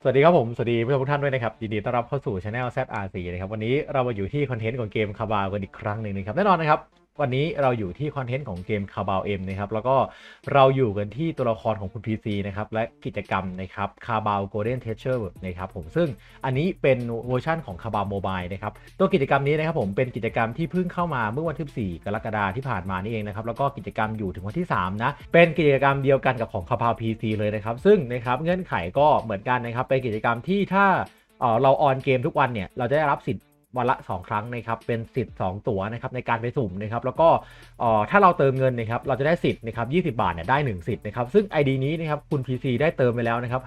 สวัสดีครับผม สวัสดีผู้ชมทุกท่านด้วยนะครับ ยินดีต้อนรับเข้าสู่ช anel ZR4 นะครับ วันนี้เรามาอยู่ที่คอนเทนต์ของเกมคาบาวกันอีกครั้งหนึ่งนะครับ แน่นอนนะครับ วันนี้เราอยู่ที่คอนเทนต์ของเกมคาบาวเอ็มนะครับแล้วก็เราอยู่กันที่ตัวละครของคุณ PC นะครับและกิจกรรมนะครับคาบาวโกลเด้นเทเชอร์นะครับผมซึ่งอันนี้เป็นเวอร์ชันของคาบาวโมบายนะครับตัวกิจกรรมนี้นะครับผมเป็นกิจกรรมที่เพิ่งเข้ามาเมื่อวันที่4กรกฎาคมที่ผ่านมานี่เองนะครับแล้วก็กิจกรรมอยู่ถึงวันที่3นะเป็นกิจกรรมเดียวกันกับของคาบาว PC เลยนะครับซึ่งนะครับเงื่อนไขก็เหมือนกันนะครับเป็นกิจกรรมที่ถ้าเอ่อเราออนเกมทุกวันเนี่ยเราจะได้รับสิทธิ์ วันละ 2 ครั้งนะครับเป็นสิทธิ์2ตั๋วนะครับในการไปสุ่มนะครับแล้วก็ถ้าเราเติมเงินนะครับเราจะได้สิทธิ์นะครับ20 บาทเนี่ยได้ 1 สิทธิ์นะครับซึ่ง ID นี้นะครับคุณ PC ได้เติมไปแล้วนะครับ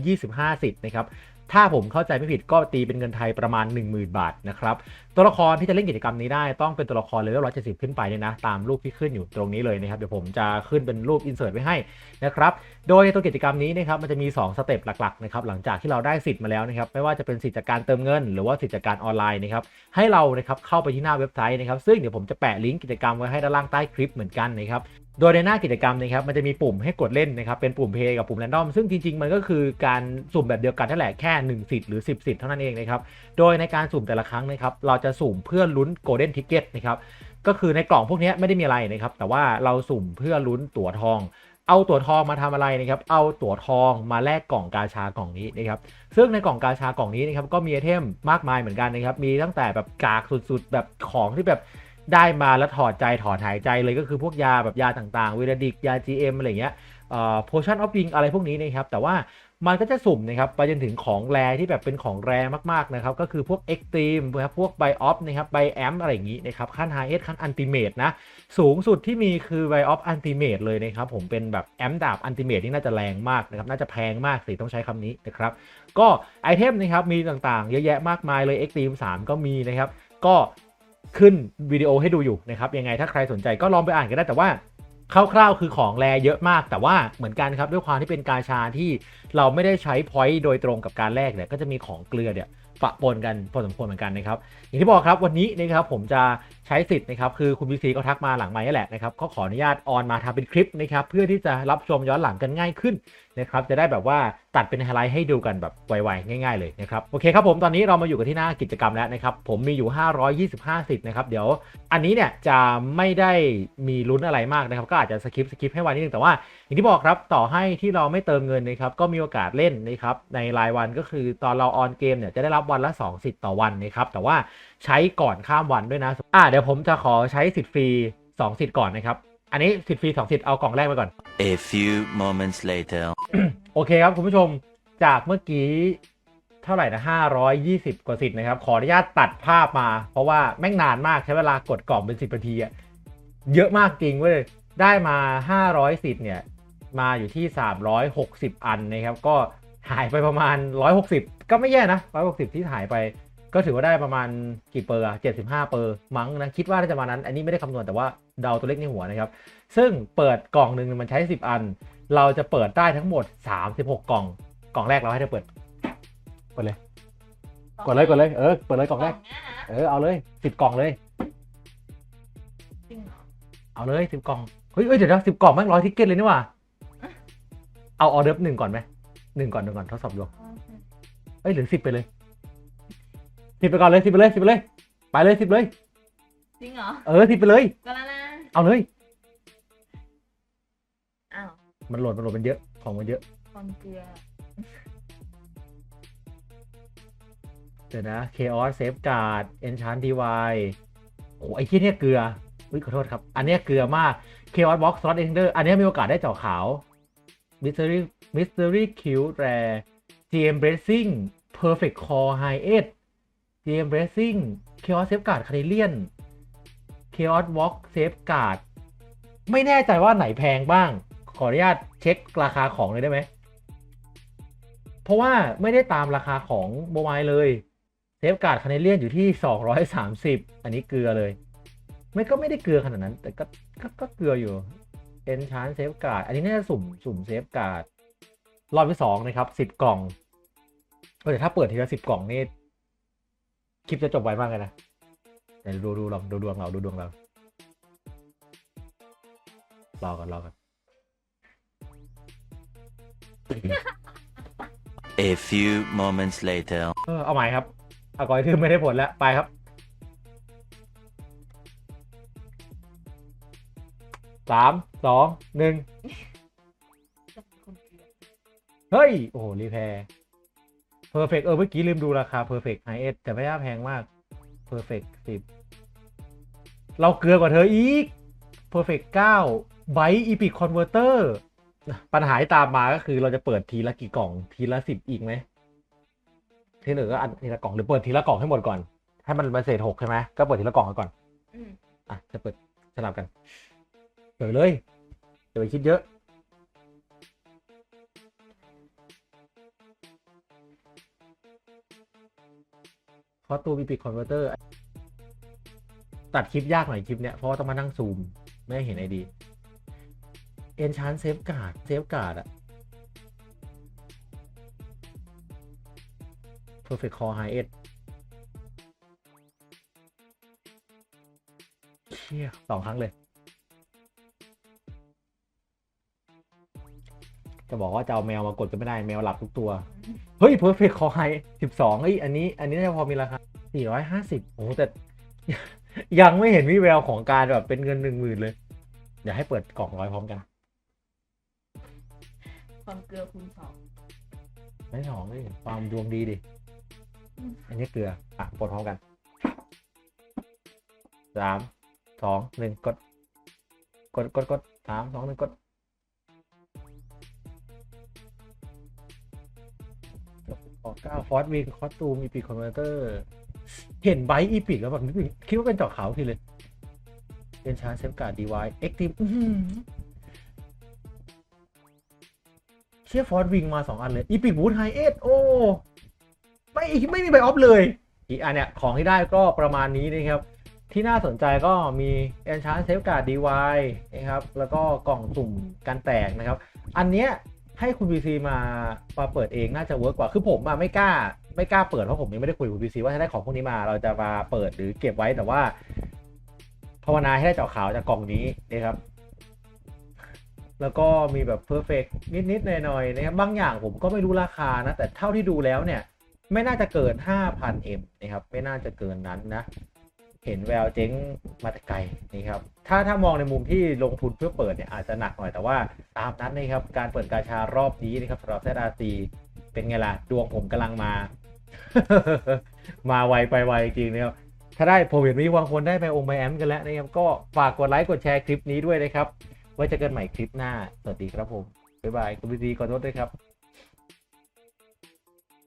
525 สิทธิ์นะครับ ถ้าผมเข้าใจไม่ผิดก็ตีเป็นเงินไทยประมาณ 10,000 บาทนะครับ ตัวละครที่จะเล่นกิจกรรมนี้ได้ต้องเป็นตัวละครเลเวล170 ขึ้นไปเนี่ยนะ ตามรูปที่ขึ้นอยู่ตรงนี้เลยนะครับ เดี๋ยวผมจะขึ้นเป็นรูปอินเสิร์ตไว้ให้นะครับ โดยตัวกิจกรรมนี้นะครับมันจะมี 2 สเต็ปหลักๆนะครับหลังจากที่เราได้สิทธิ์มาแล้วนะครับไม่ว่าจะเป็นสิทธิ์จากการเติมเงิน หรือว่าสิทธิ์จากการออนไลน์นะครับให้เรานะครับเข้าไปที่หน้าเว็บไซต์นะครับซึ่งเดี๋ยวผมจะแปะลิงก์กิจกรรมไว้ให้ด้านล่างใต้คลิปเหมือนกันนะครับ โดยในหน้ากิจกรรมนะครับมันจะมีปุ่มให้กดเล่นนะครับเป็นปุ่ม Play กับปุ่ม Random ซึ่งจริงๆ มันก็คือการสุ่มแบบเดียวกันนั่นแหละแค่ 1 สิทธิ์หรือ 10 สิทธิ์เท่านั้นเองนะครับโดยในการสุ่มแต่ละครั้งนะครับเราจะสุ่มเพื่อลุ้น Golden Ticket นะครับก็คือในกล่องพวกนี้ไม่ได้มีอะไรนะครับแต่ว่าเราสุ่มเพื่อลุ้นตั๋วทอง เอาตั๋วทองมาทำอะไรนะครับเอาตั๋วทองมาแลกกล่องกาชากล่องนี้นะครับซึ่งในกล่องกาชากล่องนี้นะครับก็มีไอเทมมากมายเหมือนกันนะครับมีตั้งแต่แบบกากสุดๆแบบของที่แบบ ได้มาแล้วถอดใจถอนหายใจเลยก็คือพวกยาแบบยาต่างๆเวลาดิกยา GM อะไรเงี้ยเอ่อ potion of wing อะไรพวกนี้นะครับ แต่ว่ามันก็จะสุ่มนะครับไปจนถึงของแรที่แบบเป็นของแรมากๆนะครับ ก็คือพวก extreme นะครับพวก buy off นะครับ buy amp อะไรอย่างนี้นะครับ ขั้น high s ขั้น ultimate นะ สูงสุดที่มีคือ buy off ultimate เลยนะครับ ผมเป็นแบบแอมดาบ ultimate นี่น่าจะแรงมากนะครับ น่าจะแพงมากสิต้องใช้คำนี้นะครับ ก็ไอเทมนะครับมีต่างๆ เยอะแยะมากมายเลย extreme 3ก็มีนะครับ ก็ ขึ้นวิดีโอให้ดูอยู่นะครับยังไงถ้าใครสนใจก็ลองไปอ่านกันได้แต่ว่าคร่าวๆคือของแรเยอะมาก แต่ว่าเหมือนกันครับด้วยความที่เป็นกาชาที่ เราไม่ได้ใช้พอยต์โดยตรงกับการแลกเนี่ยก็จะมีของเกลือเนี่ยปะปนกันพอสมควรเหมือนกันนะครับอย่างที่บอกครับวันนี้นะครับผมจะใช้สิทธิ์นะครับคือคุณพีซีก็ทักมาหลังไม้นี่แหละนะครับก็ขออนุญาตออนมาทำเป็นคลิปนะครับเพื่อที่จะรับชมย้อนหลังกันง่ายขึ้นนะครับจะได้แบบว่าตัดเป็นไฮไลท์ให้ดูกันแบบไวๆง่าย ๆเลยนะครับโอเคครับผมตอนนี้เรามาอยู่กันที่หน้ากิจกรรมแล้วนะครับผมมีอยู่ 525 สิทธิ์นะครับเดี๋ยวอันนี้เนี่ยจะไม่ได้มีลุ้นอะไรมากนะครับก็อาจจะสคิปสคิปให้วันนิดนึงแต่ว่าอย่างที่บอกครับต่อให้ที่เราไม่เติมเงินนะครับก็มีโอกาสเล่นนะครับในรายวันก็คือตอนเราออนเกมเนี่ยจะได้รับวันละ 2 สิทธิ์ต่อวันนะครับแต่ว่าใช้ก่อนข้ามวันด้วยนะอ่าเดี๋ยวผมจะขอใช้สิทธิ์ฟรี 2 สิทธิ์ก่อนนะครับอันนี้สิทธิ์ฟรี 2 สิทธิ์เอากล่องแรกไปก่อน A few moments later. โอเคครับคุณผู้ชมจากเมื่อกี้เท่าไหร่นะ 520 กว่าสิทธิ์นะครับ ขออนุญาตตัดภาพมา เพราะว่าแม่งนานมากใช้เวลากดกล่องเป็น 10นาทีอะเยอะมากจริงเว้ย ได้มา 500 สิทธิ์เนี่ย มาอยู่ที่ 360 อันนะครับ ก็หายไปประมาณ 160 ก็ไม่แย่นะ 160 ที่หายไป ก็ถือว่าได้ประมาณกี่เปอร์อะ75เปอร์มั้งนะ คิดว่าน่าจะประมาณนั้น อันนี้ไม่ได้คำนวณแต่ว่าเดาตัวเลขในหัวนะครับ ซึ่งเปิดกล่องหนึ่งมันใช้ 10 อัน เราจะเปิดได้ทั้งหมด 36 กล่อง กล่องแรกเราให้เธอเปิด เปิดเลย กดเลยกดเลย เออ เปิดเลยกล่องแรก เออ เอาเลย10กล่องเลยจริงเหรอเอาเลย10กล่อง เฮ้ยเอ้ยเดี๋ยวนะสิบกล่องแม่งร้อยทิกเก็ตเลยนี่หว่า เอาออเดิร์ฟหนึ่งก่อนไหมหนึ่งก่อนหนึ่งก่อนทดสอบดูเอ้ยหรือสิบไปเลยสิบไปก่อนเลยสิบไปเลยสิบไปเลย ไปเลยสิบเลย จริงเหรอ เออสิบไปเลย ก็แล้วนะ เอาเลย อ้าว มันโหลดมันโหลดมันเยอะของมันเยอะคอนเกลือเดี๋ยวนะ Chaos Safeguard Enchant Divine โอ้ไอ้ที่เนี่ยเกลืออุ้ยขอโทษครับ อันเนี้ยเกลือมาก Chaos Box Slot Ender อันเนี้ยมีโอกาสได้เจาะขาว Mystery Mystery Q Rare GM Bracing Perfect Core High Edge GM Bracing Chaos Safeguard Canadian Chaos Walk Safeguard ไม่แน่ใจว่าไหนแพงบ้าง ขออนุญาตเช็คราคาของเลยได้ไหม เพราะว่าไม่ได้ตามราคาของโมบายเลยเซฟการ์ดคาเนเลียนอยู่ที่ 230 อันนี้เกลือเลย ไม่ก็ไม่ได้เกลือขนาดนั้น แต่ก็ก็เกลืออยู่ เอนชานเซฟการ์ดอันนี้น่าจะสุ่มสุ่มเซฟการ์ดรอบที่สองนะครับสิบกล่องเออแต่ถ้าเปิดทีละสิบกล่องนี่คลิปจะจบไวมากเลยนะเดี๋ยวดูดูลองดูดวงเราดูดวงเรารอกันรอกัน A few moments later. เออเอาใหม่ครับเอากอยทึมไม่ได้ผลแล้ว ไปครับ สามสองหนึ่งจะเป็นคนเกลียดเฮ้ย โอ้โห รีแพร์เพอร์เฟกเออ เมื่อกี้ลืมดูราคาเพอร์เฟกไฮเอสแต่ไม่น่าแพงมากเพอร์เฟกสิบเราเกลือกว่าเธออีกเพอร์เฟกเก้าไบอีพิคคอนเวอร์เตอร์ปัญหาที่ตามมาก็คือเราจะเปิดทีละกี่กล่องทีละสิบอีกไหมที่เหลือก็อันทีละกล่องหรือเปิดทีละกล่องให้หมดก่อน ให้มันมาเศษหกใช่ไหมก็เปิดทีละกล่องก่อนอืมอะจะเปิดสลับกัน เปิดเลยอย่าไปคิดเยอะเพราะตัว VP Converter ตัดคลิปยากหน่อยคลิปเนี้ยเพราะว่าต้องมานั่งซูม ไม่เห็นไอดีเอนชานเซฟการ์ดเซฟการ์ดอะ Perfect Core High Edge เชี่ยสองครั้งเลย จะบอกว่าจะเอาแมวมากดก็ไม่ได้แมวหลับทุกตัว เฮ้ย Perfect Core High 12เฮ้ยอันนี้ อันนี้น่าจะพอมีราคา450โอ้โหแต่ ยังไม่เห็นวิแววของการแบบเป็นเงินหนึ่งหมื่นเลย เดี๋ยวให้เปิดกล่องร้อยพร้อมกันความเกลือคูณสองไม่สองเลยความดวงดีดิ อันนี้เกลืออะปลดพร้อมกันสามสองหนึ่งกด กดกดกดสามสองหนึ่งกด ออกเก้าฟอสวีคอสตูมอีพิคคอนเวอร์เตอร์ เห็นไบอีพิกแล้วแบบนึกถึงคิดว่าเป็นจาะขาวทีเลยเป็นชาร์จเซฟการ์ดดีไวเอ็กทีฟเชี่ยฟอสวิงมาสองอันเลยอีพิกบูทไฮเอสโอ้ไม่ไม่มีใบออฟเลย อีกอันเนี่ย ของที่ได้ก็ประมาณนี้นะครับ ที่น่าสนใจก็มี Enchant Safeguard DY นะครับ แล้วก็กล่องสุ่มการแตกนะครับ อันเนี้ย ให้คุณ VC มามาเปิดเองน่าจะเวิร์กกว่า คือผมอะไม่กล้า ไม่กล้าเปิดเพราะผมยังไม่ได้คุยกับคุณ VC ว่าถ้าได้ของพวกนี้มาเราจะมาเปิดหรือเก็บไว้แต่ว่าภาวนาให้ได้เจาะขาวจากกล่องนี้นะครับ แล้วก็มีแบบเพอร์เฟกนิด ๆ หน่อย ๆ นะครับ บางอย่างผมก็ไม่รู้ราคานะ แต่เท่าที่ดูแล้วเนี่ย ไม่น่าจะเกิน 5,000M นะครับ ไม่น่าจะเกินนั้นนะ เห็นแววเจ๊งมาแต่ไกลนี่ครับถ้าถ้ามองในมุมที่ลงทุนเพื่อเปิดเนี่ยอาจจะหนักหน่อยแต่ว่าตามนั้นนะครับการเปิดกาชารอบนี้นะครับสำหรับ ZRC เป็นไงล่ะดวงผมกำลังมา มาไวไปไวจริงๆนะครับถ้าได้ผมเห็นมีบางคนได้ไปองค์ไปแอมกันแล้วนะครับก็ฝากกดไลค์กดแชร์คลิปนี้ด้วยนะครับไว้เจอกันใหม่คลิปหน้า สวัสดีครับผมบ๊ายบายคุณพีดีขอโทษด้วยครับ